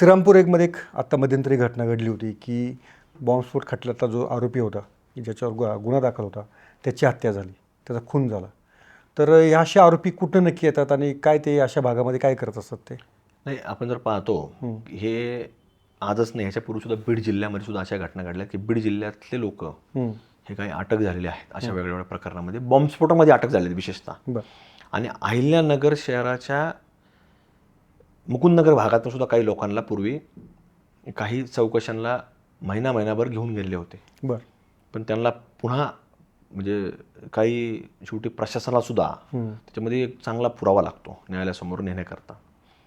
श्रीरामपूर एकमध्ये एक आत्ता मध्यंतरी घटना घडली होती की बॉम्बस्फोट खटल्यातला जो आरोपी होता की ज्याच्यावर गु गुन्हा दाखल होता त्याची हत्या झाली त्याचा खून झाला. तर हे असे आरोपी कुठं नक्की येतात आणि काय ते अशा भागामध्ये काय करत असतात ते? नाही आपण जर पाहतो हे. आजच नाही ह्याच्यापूर्वी सुद्धा बीड जिल्ह्यामध्ये सुद्धा अशा घटना घडल्या की बीड जिल्ह्यातले लोक. हे. काही अटक झालेले आहेत अशा वेगवेगळ्या प्रकरणामध्ये. बॉम्बस्फोटामध्ये अटक झालेली विशेषतः. आणि अहिल्यानगर शहराच्या मुकुंदनगर भागातून सुद्धा काही लोकांना पूर्वी काही चौकशांना महिना महिनाभर घेऊन गेले होते. बरं. पण त्यांना पुन्हा म्हणजे काही शेवटी प्रशासनाला सुद्धा हम्म. त्याच्यामध्ये एक चांगला पुरावा लागतो न्यायालयासमोर नेण्याकरता.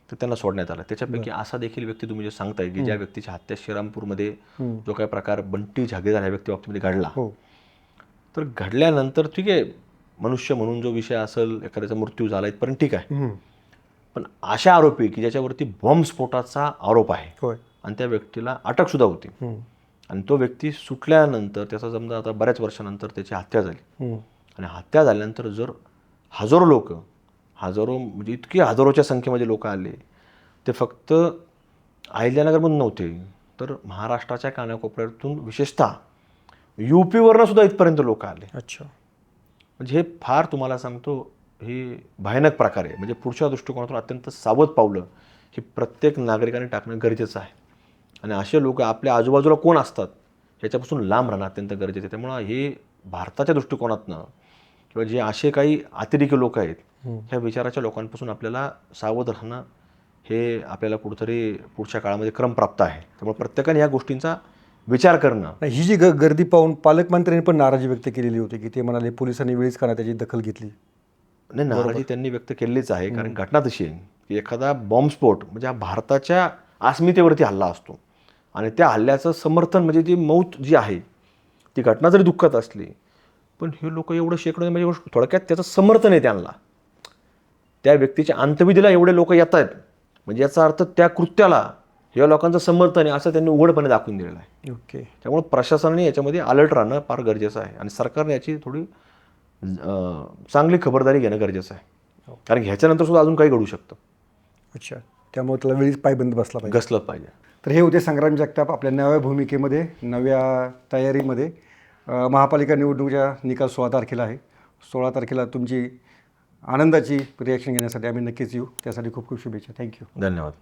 तर त्यांना सोडण्यात आलं. त्याच्यापैकी असा देखील व्यक्ती तुम्ही जे सांगताय की ज्या व्यक्तीची हत्या श्रीरामपूरमध्ये जो काही प्रकार बंटी झागेदार ह्या व्यक्ती बाबतीमध्ये घडला. हो. तर घडल्यानंतर ठीक आहे मनुष्य म्हणून जो विषय असेल एखाद्याचा मृत्यू झाला इथपर्यंत ठीक आहे. पण अशा आरोपी की ज्याच्यावरती बॉम्बस्फोटाचा आरोप आहे. होय. आणि त्या व्यक्तीला अटकसुद्धा होती. आणि तो व्यक्ती सुटल्यानंतर त्याचा समजा आता बऱ्याच वर्षानंतर त्याची हत्या झाली. आणि हत्या झाल्यानंतर जर हजारो लोक हजारो म्हणजे इतकी हजारोच्या संख्येमध्ये लोक आले ते फक्त अहिल्यानगरमधून नव्हते तर महाराष्ट्राच्या कानाकोपऱ्यातून विशेषतः यू पीवरनं सुद्धा इथपर्यंत लोक आले. अच्छा. म्हणजे हे फार तुम्हाला सांगतो हे भयानक प्रकार आहे. म्हणजे पुढच्या दृष्टिकोनातून अत्यंत सावध पावलं हे प्रत्येक नागरिकाने टाकणं गरजेचं आहे. आणि असे लोक आपल्या आजूबाजूला कोण असतात ह्याच्यापासून लांब राहणं अत्यंत गरजेचं आहे. त्यामुळं हे भारताच्या दृष्टिकोनातनं किंवा जे असे काही अतिरेकी लोक आहेत ह्या विचाराच्या लोकांपासून आपल्याला सावध राहणं हे आपल्याला कुठंतरी पुढच्या काळामध्ये क्रमप्राप्त आहे. त्यामुळे प्रत्येकाने या गोष्टींचा विचार करणं. ही जी गर्दी पाहून पालकमंत्र्यांनी पण नाराजी व्यक्त केलेली होती की ते म्हणाले पोलिसांनी वेळीच का नाही त्याची दखल घेतली. नाही नाराजी त्यांनी व्यक्त केलीच आहे कारण घटना तशी आहे की एखादा बॉम्बस्फोट म्हणजे हा भारताच्या अस्मितेवरती हल्ला असतो. आणि त्या हल्ल्याचं समर्थन म्हणजे जी मौत जी आहे ती घटना जरी दुःखात असली पण हे लोक एवढं शेकडो म्हणजे थोडक्यात त्याचं समर्थन आहे त्यांना. त्या व्यक्तीच्या अंत्यविधीला एवढे लोक येत आहेत. म्हणजे याचा अर्थ त्या कृत्याला या लोकांचं समर्थन आहे असं त्यांनी उघडपणे दाखवून दिलेलं आहे. ओके. त्यामुळे प्रशासनाने याच्यामध्ये अलर्ट राहणं फार गरजेचं आहे. आणि सरकारने याची थोडी चांगली खबरदारी घेणं गरजेचं आहे. कारण ह्याच्यानंतर सुद्धा अजून काही घडू शकतं. अच्छा. त्यामुळे त्याला वेळीच पायबंद बसला पाहिजे. घसलं पाहिजे. तर हे होते संग्राम जगताप आपल्या नव्या भूमिकेमध्ये नव्या तयारीमध्ये महापालिका निवडणुकीच्या निकाल सोळा तारखेला आहे. सोळा तारखेला तुमची आनंदाची रिॲक्शन घेण्यासाठी आम्ही नक्कीच येऊ. त्यासाठी खूप खूप शुभेच्छा. थँक्यू धन्यवाद.